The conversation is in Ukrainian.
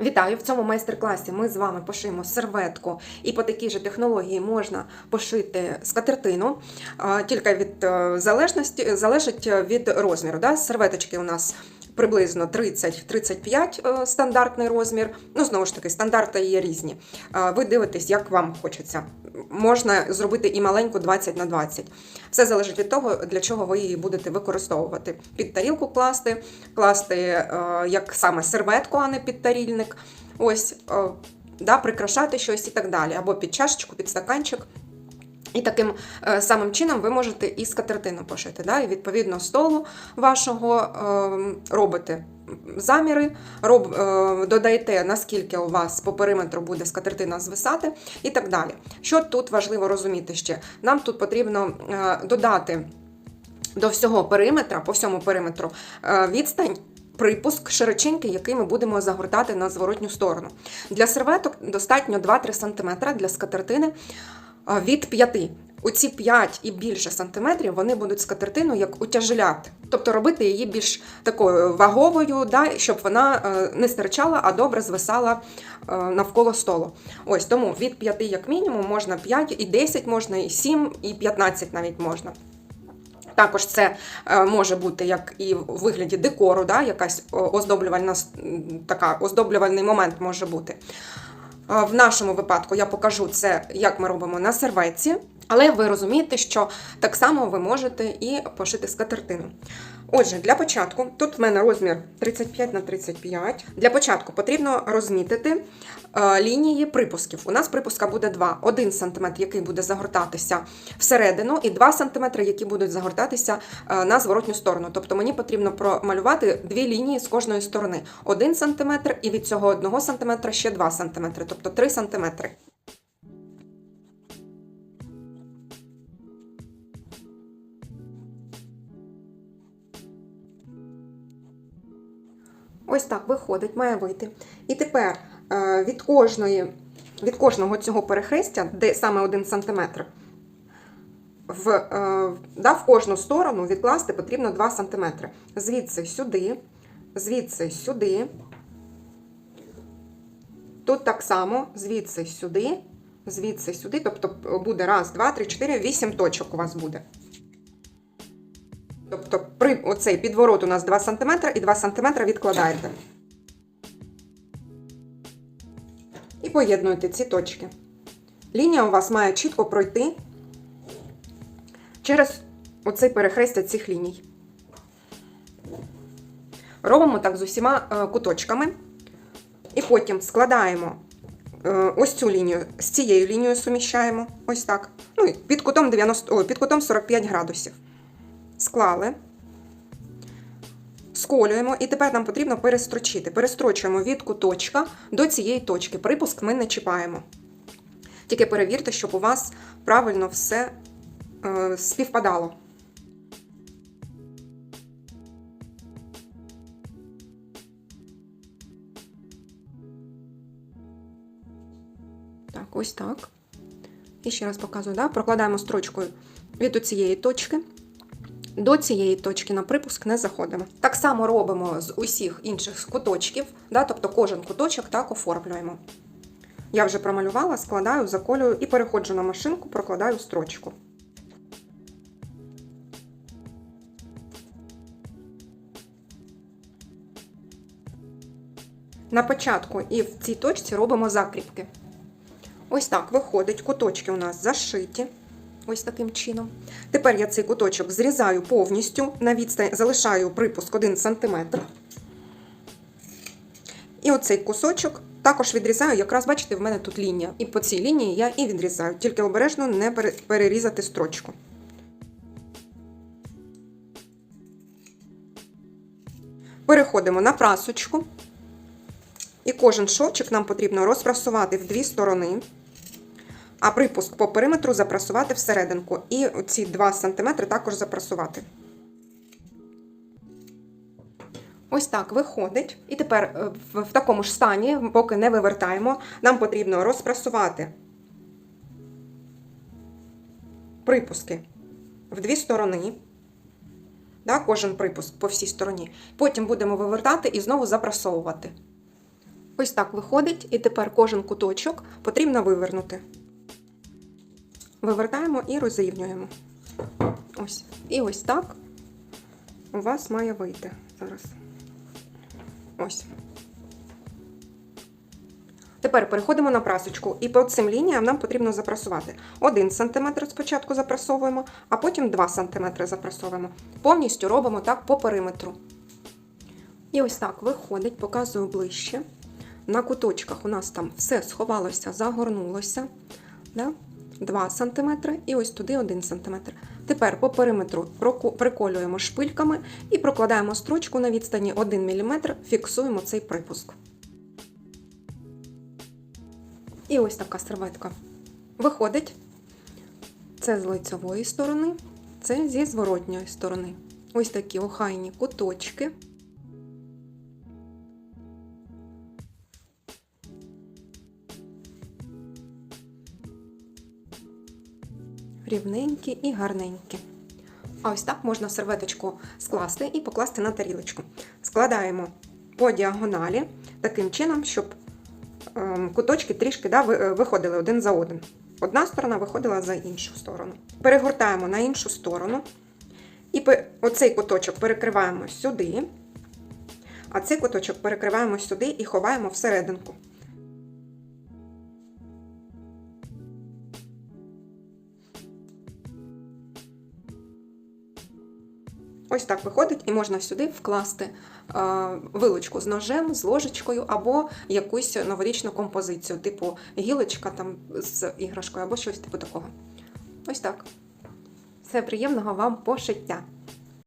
Вітаю! В цьому майстер-класі ми з вами пошиємо серветку, і по такій же технології можна пошити скатертину, тільки від е, залежності залежить від розміру. Да? Серветочки у нас приблизно 30-35 е, стандартний розмір. Ну, знову ж таки, стандарти є різні. Ви дивитесь, як вам хочеться. Можна зробити і маленьку 20 на 20. Все залежить від того, для чого ви її будете використовувати. Під тарілку класти, класти е, як саме серветку, а не під тарільник. Ось, е, да, прикрашати щось і так далі. Або під чашечку, під стаканчик. І таким е, самим чином ви можете і скатертину пошити. Да? І відповідно столу вашого е, робите заміри, роб, е, додаєте, наскільки у вас по периметру буде скатертина звисати і так далі. Що тут важливо розуміти ще? Нам тут потрібно е, додати до всього периметра, по всьому периметру відстань. Припуск широченький, який ми будемо загортати на зворотню сторону. Для серветок достатньо 2-3 см, для скатертини від 5. Оці 5 і більше сантиметрів вони будуть скатертину як утяжеляти. Тобто робити її більш такою ваговою, да, щоб вона е, не стирчала, а добре звисала е, навколо столу. Ось тому від 5 як мінімум можна 5, і 10 можна, і 7, і 15 навіть можна. Також це е, може бути як і в вигляді декору, да, якась оздоблювальна така оздоблювальний момент може бути. Е, В нашому випадку я покажу це, як ми робимо на серветці, але ви розумієте, що так само ви можете і пошити скатертину. Отже, для початку, тут в мене розмір 35 на 35. Для початку потрібно розмітити е, лінії припусків. У нас припуска буде два: 1 см, який буде загортатися всередину, і 2 см, які будуть загортатися е, на зворотню сторону. Тобто мені потрібно промалювати дві лінії з кожної сторони: 1 см і від цього 1 см ще 2 см, тобто 3 см. Ось так виходить, має вийти. І тепер е, від кожної, від кожного цього перехрестя, де саме 1 см, в, е, да, в кожну сторону відкласти потрібно 2 см. Звідси сюди, звідси сюди. Тут так само, звідси сюди, звідси сюди. Тобто буде раз, два, три, чотири, вісім точок у вас буде. Тобто при оцей підворот у нас 2 см і 2 см відкладаєте. І поєднуєте ці точки. Лінія у вас має чітко пройти через оцей перехрестя цих ліній. Робимо так з усіма е, куточками. І потім складаємо е, ось цю лінію з цією лінією суміщаємо. Ось так. Ну, під кутом 90, о, під кутом 45 градусів склали, сколюємо, і тепер нам потрібно перестрочити. Перестрочуємо від куточка до цієї точки. Припуск ми не чіпаємо. Тільки перевірте, щоб у вас правильно все е, співпадало. Так, ось так. І ще раз показую, да? прокладаємо строчкою від цієї точки. До цієї точки на припуск не заходимо. Так само робимо з усіх інших куточків, да, тобто кожен куточок так оформлюємо. Я вже промалювала, складаю, заколюю і переходжу на машинку, прокладаю строчку. На початку і в цій точці робимо закріпки. Ось так виходить, куточки у нас зашиті. Ось таким чином. Тепер я цей куточок зрізаю повністю на відстань, залишаю припуск 1 см. І оцей кусочок також відрізаю, якраз, бачите, в мене тут лінія. І по цій лінії я і відрізаю, тільки обережно не перерізати строчку. Переходимо на прасочку. І кожен шовчик нам потрібно розпрасувати в дві сторони а припуск по периметру запрасувати всерединку. І ці 2 см також запрасувати. Ось так виходить. І тепер е, в, такому ж стані, поки не вивертаємо, нам потрібно розпрасувати припуски в дві сторони. Да, кожен припуск по всій стороні. Потім будемо вивертати і знову запрасовувати. Ось так виходить, і тепер кожен куточок потрібно вивернути. Вивертаємо і розрівнюємо. Ось. І ось так у вас має вийти зараз. Ось. Тепер переходимо на прасочку, і по цим лініям нам потрібно запрасувати. 1 см спочатку запрасовуємо, а потім 2 см запрасовуємо. Повністю робимо так по периметру. І ось так виходить, показую ближче. На куточках у нас там все сховалося, загорнулося. Да? 2 см і ось туди 1 см. Тепер по периметру приколюємо шпильками і прокладаємо строчку на відстані 1 мм, фіксуємо цей припуск. І ось така серветка виходить. Це з лицевої сторони, це зі зворотньої сторони. Ось такі охайні куточки. Рівненькі і гарненькі. А ось так можна серветочку скласти і покласти на тарілочку. Складаємо по діагоналі таким чином, щоб ем, куточки трішки да, е, виходили один за один. Одна сторона виходила за іншу сторону. Перегортаємо на іншу сторону. І оцей куточок перекриваємо сюди, а цей куточок перекриваємо сюди і ховаємо всерединку. Ось так виходить, і можна сюди вкласти е, вилочку з ножем, з ложечкою або якусь новорічну композицію, типу гілочка там з іграшкою або щось типу такого. Ось так. Все приємного вам пошиття!